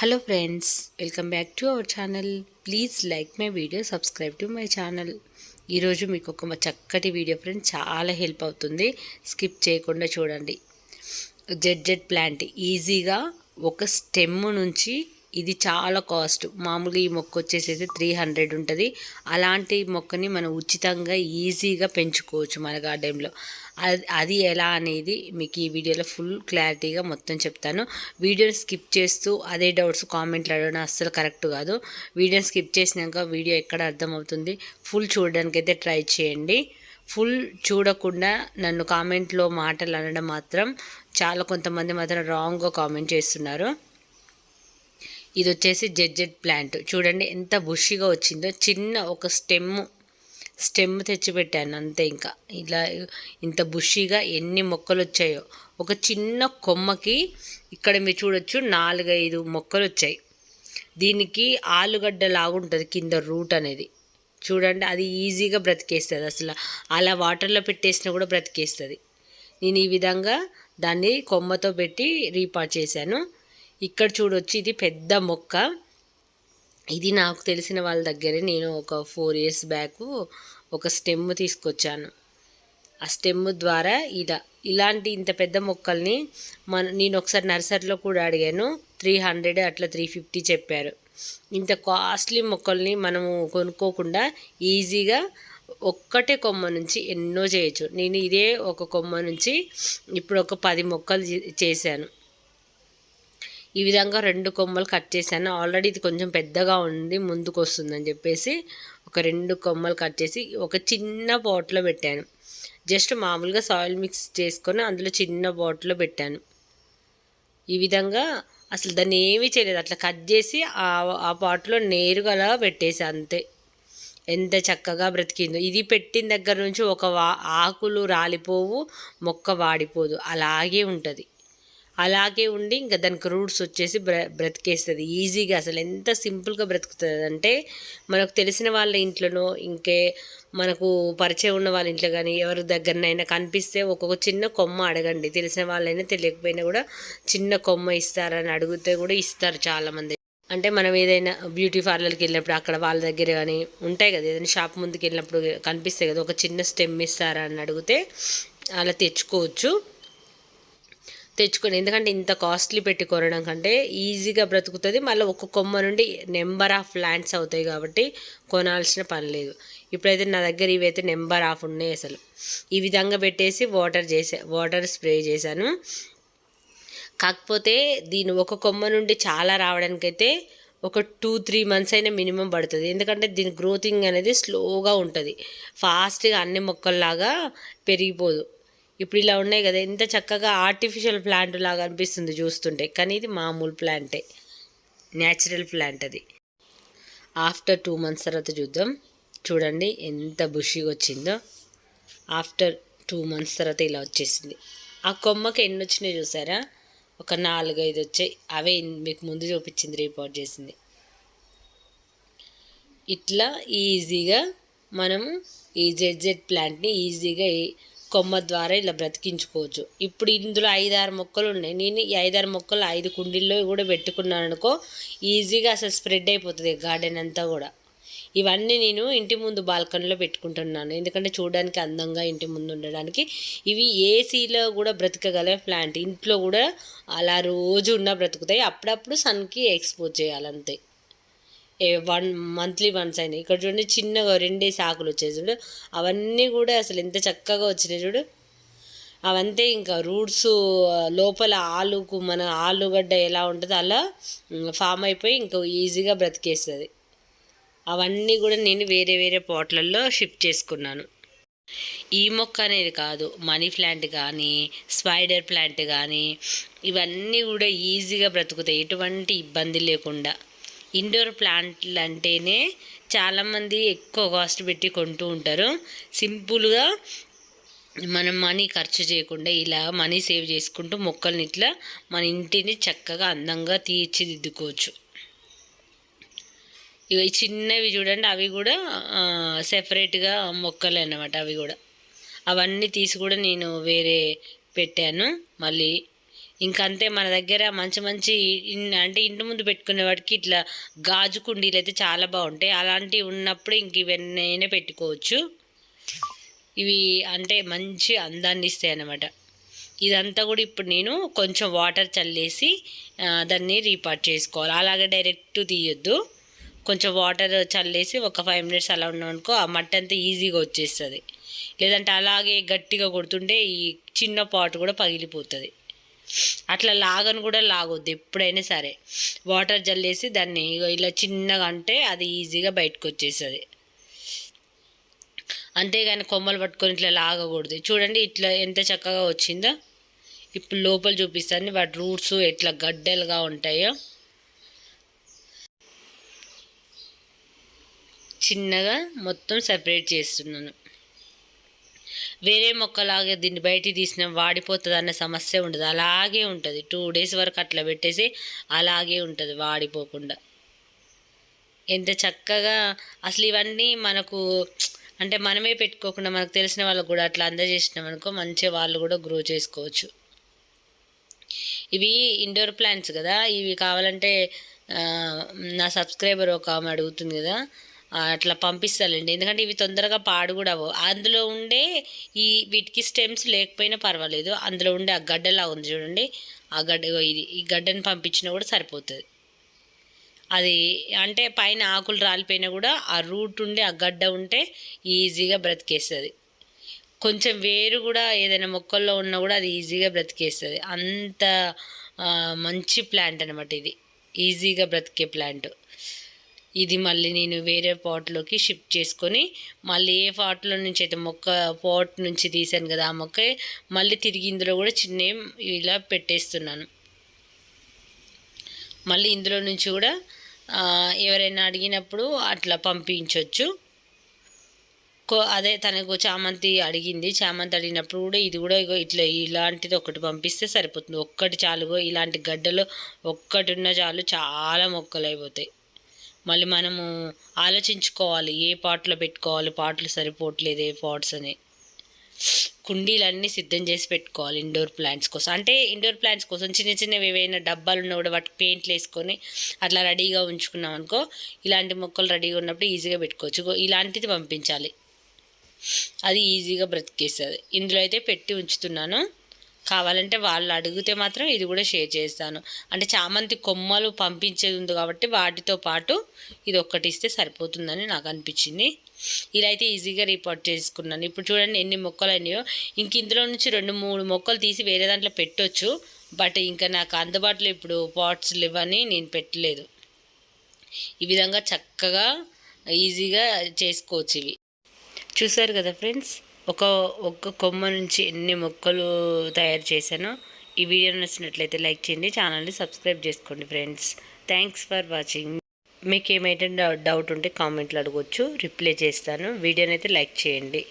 Hello friends welcome back to our channel please like my video subscribe to my channel ఈరోజు మీకు ఒక చక్కటి video friends చాలా help అవుతుంది. స్కిప్ చేయకుండా చూడండి. జెడ్ జెడ్ ప్లాంట్ ఈజీగా ఒక స్టెమ్ నుంచి ఇది చాలా కాస్ట్. మామూలుగా ఈ మొక్క వచ్చేసి త్రీ హండ్రెడ్ ఉంటుంది. అలాంటి మొక్కని మనం ఉచితంగా ఈజీగా పెంచుకోవచ్చు మన గార్డెన్లో. అది అది ఎలా అనేది మీకు ఈ వీడియోలో ఫుల్ క్లారిటీగా మొత్తం చెప్తాను. వీడియోని స్కిప్ చేస్తూ అదే డౌట్స్ కామెంట్లు అడగడం అస్సలు కరెక్ట్ కాదు. వీడియోని స్కిప్ చేసినాక వీడియో ఎక్కడ అర్థమవుతుంది ఫుల్ చూడడానికి అయితే ట్రై చేయండి. ఫుల్ చూడకుండా నన్ను కామెంట్లో మాటలు అనడం మాత్రం చాలా కొంతమంది మాత్రం రాంగ్గా కామెంట్ చేస్తున్నారు. ఇది వచ్చేసి జెడ్జెడ్ ప్లాంట్ చూడండి ఎంత బుషిగా వచ్చిందో చిన్న ఒక స్టెమ్ స్టెమ్ తెచ్చిపెట్టాను అంతే ఇంకా. ఇలా ఇంత బుషిగా ఎన్ని మొక్కలు వచ్చాయో ఒక చిన్న కొమ్మకి ఇక్కడ మీరు చూడొచ్చు నాలుగైదు మొక్కలు వచ్చాయి దీనికి ఆలుగడ్డ లాగుంటుంది కింద రూట్ అనేది. చూడండి అది ఈజీగా బ్రతికేస్తుంది. అసలు అలా వాటర్లో పెట్టేసినా కూడా బ్రతికేస్తుంది. నేను ఈ విధంగా దాన్ని కొమ్మతో పెట్టి రీపాట్ చేశాను. ఇక్కడ చూడొచ్చి ఇది పెద్ద మొక్క. ఇది నాకు తెలిసిన వాళ్ళ దగ్గరే నేను ఒక ఫోర్ ఇయర్స్ బ్యాక్ ఒక స్టెమ్ తీసుకొచ్చాను. ఆ స్టెమ్ ద్వారా ఇలా ఇలాంటి ఇంత పెద్ద మొక్కల్ని మన నేను ఒకసారి నర్సరీలో కూడా అడిగాను త్రీ హండ్రెడ్ అట్లా త్రీ ఫిఫ్టీ చెప్పారు. ఇంత కాస్ట్లీ మొక్కల్ని మనము కొనుక్కోకుండా ఈజీగా ఒక్కటే కొమ్మ నుంచి ఎన్నో చేయొచ్చు. నేను ఇదే ఒక కొమ్మ నుంచి ఇప్పుడు ఒక పది మొక్కలు చేశాను. ఈ విధంగా రెండు కొమ్మలు కట్ చేశాను. ఆల్రెడీ ఇది కొంచెం పెద్దగా ఉంది ముందుకు వస్తుందని చెప్పేసి ఒక రెండు కొమ్మలు కట్ చేసి ఒక చిన్న పాట్లో పెట్టాను. జస్ట్ మామూలుగా సాయిల్ మిక్స్ చేసుకొని అందులో చిన్న బాటిల్లో పెట్టాను. ఈ విధంగా అసలు దాన్ని ఏమీ చేయలేదు. అట్లా కట్ చేసి ఆ పాట్లో నేరుగా పెట్టేసి అంతే. ఎంత చక్కగా బ్రతికిందో. ఇది పెట్టిన దగ్గర నుంచి ఒక ఆకులు రాలిపోవు మొక్క వాడిపోదు. అలాగే ఉంటుంది. అలాగే ఉండి ఇంకా దానికి రూట్స్ వచ్చేసి బ్ర బ్రతికేస్తుంది. ఈజీగా అసలు ఎంత సింపుల్గా బ్రతుకుతుంది అంటే మనకు తెలిసిన వాళ్ళ ఇంట్లోనో ఇంకే మనకు పరిచయం ఉన్న వాళ్ళ ఇంట్లో కానీ ఎవరి దగ్గరనైనా కనిపిస్తే ఒక్కొక్క చిన్న కొమ్మ అడగండి. తెలిసిన వాళ్ళైనా తెలియకపోయినా కూడా చిన్న కొమ్మ ఇస్తారని అడిగితే కూడా ఇస్తారు చాలామంది. అంటే మనం ఏదైనా బ్యూటీ పార్లర్కి వెళ్ళినప్పుడు అక్కడ వాళ్ళ దగ్గర కానీ ఉంటాయి కదా ఏదైనా షాప్ ముందుకు వెళ్ళినప్పుడు కనిపిస్తాయి కదా ఒక చిన్న స్టెమ్ ఇస్తారా అని అడిగితే అలా తెచ్చుకోవచ్చు. తెచ్చుకొని ఎందుకంటే ఇంత కాస్ట్లీ పెట్టి కొనడం కంటే ఈజీగా బ్రతుకుతుంది. మళ్ళీ ఒక కొమ్మ నుండి నెంబర్ ఆఫ్ ప్లాంట్స్ అవుతాయి కాబట్టి కొనాల్సిన పని లేదు. ఇప్పుడైతే నా దగ్గర ఇవైతే నెంబర్ ఆఫ్ ఉన్నాయి అసలు. ఈ విధంగా పెట్టేసి వాటర్ చేసా వాటర్ స్ప్రే చేశాను. కాకపోతే దీని ఒక కొమ్మ నుండి చాలా రావడానికైతే ఒక టూ త్రీ మంత్స్ అయినా మినిమం పడుతుంది. ఎందుకంటే దీని గ్రోతింగ్ అనేది స్లోగా ఉంటుంది. ఫాస్ట్గా అన్ని మొక్కల్లాగా పెరిగిపోదు. ఇప్పుడు ఇలా ఉన్నాయి కదా ఎంత చక్కగా ఆర్టిఫిషియల్ ప్లాంట్ లాగా అనిపిస్తుంది చూస్తుంటే. కానీ ఇది మామూలు ప్లాంటే న్యాచురల్ ప్లాంట్ అది. ఆఫ్టర్ టూ మంత్స్ తర్వాత చూద్దాం. చూడండి ఎంత బుషిగా వచ్చిందో. ఆఫ్టర్ టూ మంత్స్ తర్వాత ఇలా వచ్చేసింది. ఆ కొమ్మకి ఎన్ని వచ్చినాయి చూసారా? ఒక నాలుగైదు వచ్చాయి. అవే మీకు ముందు చూపించింది రిపోర్ట్ చేసింది. ఇట్లా ఈజీగా మనము ఈ జెడ్జెడ్ ప్లాంట్ని ఈజీగా కొమ్మ ద్వారా ఇలా బ్రతికించుకోవచ్చు. ఇప్పుడు ఇందులో ఐదారు మొక్కలు ఉన్నాయి. నేను ఈ ఐదారు మొక్కలు ఐదు కుండీల్లో కూడా పెట్టుకున్నాను అనుకో ఈజీగా అసలు స్ప్రెడ్ అయిపోతుంది గార్డెన్ అంతా కూడా. ఇవన్నీ నేను ఇంటి ముందు బాల్కనీలో పెట్టుకుంటున్నాను. ఎందుకంటే చూడడానికి అందంగా ఇంటి ముందు ఉండడానికి ఇవి ఏసీలో కూడా బ్రతకగల ప్లాంట్. ఇంట్లో కూడా అలా రోజు ఉన్న బ్రతుకుతాయి. అప్పుడప్పుడు సన్కి ఎక్స్పోజ్ చేయాలంతే. వన్ మంత్లీ వన్స్ అయినాయి. ఇక్కడ చూడండి చిన్నగా రెండే ఆకులు వచ్చాయి చూడు. అవన్నీ కూడా అసలు ఎంత చక్కగా వచ్చినాయి చూడు. అవంతే ఇంకా రూట్స్ లోపల ఆలుకు మన ఆలుగడ్డ ఎలా ఉంటుందో అలా ఫామ్ అయిపోయి ఇంకా ఈజీగా బ్రతికేస్తుంది. అవన్నీ కూడా నేను వేరే వేరే పాట్లలో షిఫ్ట్ చేసుకున్నాను. ఈ మొక్క అనేది కాదు మనీ ప్లాంట్ కానీ స్పైడర్ ప్లాంట్ కానీ ఇవన్నీ కూడా ఈజీగా బ్రతుకుతాయి. ఎటువంటి ఇబ్బంది లేకుండా. ఇండోర్ ప్లాంట్లు అంటేనే చాలామంది ఎక్కువ కాస్ట్ పెట్టి కొంటూ ఉంటారు. సింపుల్గా మనం మనీ ఖర్చు చేయకుండా ఇలా మనీ సేవ్ చేసుకుంటూ మొక్కల్ని ఇట్లా మన ఇంటిని చక్కగా అందంగా తీర్చిదిద్దుకోవచ్చు. ఇవి చిన్నవి చూడండి అవి కూడా సెపరేట్గా మొక్కలు అన్నమాట అవి కూడా. అవన్నీ తీసి కూడా నేను వేరే పెట్టాను. మళ్ళీ ఇంకంతే మన దగ్గర మంచి మంచి అంటే ఇంటి ముందు పెట్టుకునే వాటికి ఇట్లా గాజు కుండీలు అయితే చాలా బాగుంటాయి. అలాంటివి ఉన్నప్పుడు ఇంక ఇవన్నీ పెట్టుకోవచ్చు. ఇవి అంటే మంచి అందాన్ని ఇస్తాయి అన్నమాట. ఇదంతా కూడా ఇప్పుడు నేను కొంచెం వాటర్ చల్లేసి దాన్ని రీపార్ట్ చేసుకోవాలి. అలాగే డైరెక్ట్ తీయొద్దు. కొంచెం వాటర్ చల్లేసి ఒక ఫైవ్ మినిట్స్ అలా ఉన్నాం అనుకో ఆ మట్టి అంతా ఈజీగా వచ్చేస్తుంది. లేదంటే అలాగే గట్టిగా కొడుతుంటే ఈ చిన్న పాటు కూడా పగిలిపోతుంది. అట్లా లాగను కూడా లాగొద్దు ఎప్పుడైనా సరే. వాటర్ జల్లేసి దాన్ని ఇలా చిన్నగా అంటే అది ఈజీగా బయటకు వచ్చేస్తుంది అంతేగాని కొమ్మలు పట్టుకొని ఇట్లా లాగకూడదు. చూడండి ఇట్లా ఎంత చక్కగా వచ్చిందో. ఇప్పుడు లోపల చూపిస్తాను వాటి రూట్స్ ఎట్లా గడ్డలుగా ఉంటాయో. చిన్నగా మొత్తం సెపరేట్ చేస్తున్నాను. వేరే మొక్కలాగే దీన్ని బయటికి తీసినాం వాడిపోతుంది అన్న సమస్య ఉండదు. అలాగే ఉంటుంది. టూ డేస్ వరకు అట్లా పెట్టేసి అలాగే ఉంటుంది వాడిపోకుండా. ఎంత చక్కగా అసలు ఇవన్నీ మనకు అంటే మనమే పెట్టుకోకుండా మనకు తెలిసిన వాళ్ళకు కూడా అట్లా అందజేసినాం అనుకో మంచిగా వాళ్ళు కూడా గ్రో చేసుకోవచ్చు. ఇవి ఇండోర్ ప్లాంట్స్ కదా. ఇవి కావాలంటే నా సబ్స్క్రైబర్ ఒక ఆమె అడుగుతుంది కదా. అట్లా పంపిస్తానండి ఎందుకంటే ఇవి తొందరగా పాడు కూడా అందులో ఉండే ఈ వీటికి స్టెమ్స్ లేకపోయినా పర్వాలేదు. అందులో ఉండే ఆ గడ్డలా ఉంది చూడండి. ఆ గడ్డ ఇది ఈ గడ్డని పంపించినా కూడా సరిపోతుంది. అది అంటే పైన ఆకులు రాలిపోయినా కూడా ఆ రూట్ ఉండి ఆ గడ్డ ఉంటే ఈజీగా బ్రతికేస్తుంది. కొంచెం వేరు కూడా ఏదైనా మొక్కల్లో ఉన్నా కూడా అది ఈజీగా బ్రతికేస్తుంది. అంత మంచి ప్లాంట్ అనమాట ఇది. ఈజీగా బ్రతికే ప్లాంట్. ఇది మళ్ళీ నేను వేరే పాట్లోకి షిఫ్ట్ చేసుకొని మళ్ళీ ఏ పాట్లో నుంచి అయితే మొక్క పాట్ నుంచి తీసాను కదా ఆ మొక్క మళ్ళీ తిరిగి ఇందులో కూడా చిన్న ఇలా పెట్టేస్తున్నాను. మళ్ళీ ఇందులో నుంచి కూడా ఎవరైనా అడిగినప్పుడు అట్లా పంపించవచ్చు కో అదే తనకు చామంతి అడిగింది. చామంతి అడిగినప్పుడు కూడా ఇది కూడా ఇగో ఇట్లా ఇలాంటిది ఒకటి పంపిస్తే సరిపోతుంది. ఒక్కటి చాలుగో ఇలాంటి గడ్డలు ఒక్కటి ఉన్న చాలు చాలా మొక్కలు అయిపోతాయి. మళ్ళీ మనము ఆలోచించుకోవాలి ఏ పాటలో పెట్టుకోవాలి పాటలు సరిపోవట్లేదు ఏ పాట్స్ అని. కుండీలన్నీ సిద్ధం చేసి పెట్టుకోవాలి ఇండోర్ ప్లాంట్స్ కోసం. అంటే ఇండోర్ ప్లాంట్స్ కోసం చిన్న చిన్నవి ఏవైనా డబ్బాలు ఉన్నా కూడా వాటికి పెయింట్లు వేసుకొని అట్లా రెడీగా ఉంచుకున్నాం అనుకో ఇలాంటి మొక్కలు రెడీగా ఉన్నప్పుడు ఈజీగా పెట్టుకోవచ్చు. ఇలాంటిది పంపించాలి. అది ఈజీగా బ్రతికేస్తుంది. ఇందులో అయితే పెట్టి ఉంచుతున్నాను. కావాలంటే వాళ్ళు అడిగితే మాత్రం ఇది కూడా షేర్ చేస్తాను. అంటే చామంతి కొమ్మలు పంపించేది ఉంది కాబట్టి వాటితో పాటు ఇది ఒక్కటి ఇస్తే సరిపోతుందని నాకు అనిపించింది. ఇలా అయితే ఈజీగా రిపోర్ట్ చేసుకున్నాను. ఇప్పుడు చూడండి ఎన్ని మొక్కలు అయినాయో. ఇంక ఇందులో నుంచి రెండు మూడు మొక్కలు తీసి వేరే దాంట్లో పెట్టొచ్చు. బట్ ఇంకా నాకు అందుబాటులో ఇప్పుడు పాట్స్ లేవని నేను పెట్టలేదు. ఈ విధంగా చక్కగా ఈజీగా చేసుకోవచ్చు ఇవి. చూసారు కదా ఫ్రెండ్స్? ఒక ఒక్క కొమ్మ నుంచి ఎన్ని మొక్కలు తయారు చేశానో ఈ వీడియో నచ్చినట్లయితే లైక్ చేయండి ఛానల్ని సబ్స్క్రైబ్ చేసుకోండి ఫ్రెండ్స్. థ్యాంక్స్ ఫర్ వాచింగ్ మీకు ఏమైతే డౌట్ ఉంటే కామెంట్లు అడగొచ్చు రిప్లై చేస్తాను. వీడియోనైతే అయితే లైక్ చేయండి.